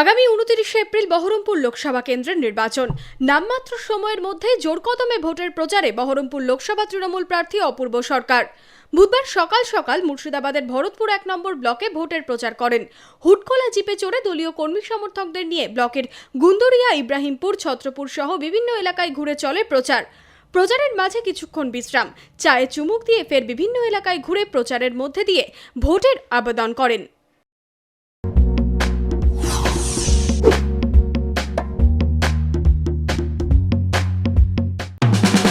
আগামী উনতিরিশে এপ্রিল বহরমপুর লোকসভা কেন্দ্রের নির্বাচন। নামমাত্র সময়ের মধ্যে জোরকদমে ভোটের প্রচারে বহরমপুর লোকসভা তৃণমূল প্রার্থী অপূর্ব সরকার। বুধবার সকাল সকাল মুর্শিদাবাদের ভরতপুর এক নম্বর ব্লকে ভোটের প্রচার করেন। হুটকোলা জিপে চড়ে দলীয় কর্মী সমর্থকদের নিয়ে ব্লকের গুন্দরিয়া, ইব্রাহিমপুর, ছত্রপুর সহ বিভিন্ন এলাকায় ঘুরে চলে প্রচার। প্রচারের মাঝে কিছুক্ষণ বিশ্রাম। চায়ে চুমুক দিয়ে ফের বিভিন্ন এলাকায় ঘুরে প্রচারের মধ্যে দিয়ে ভোটের আবেদন করেন।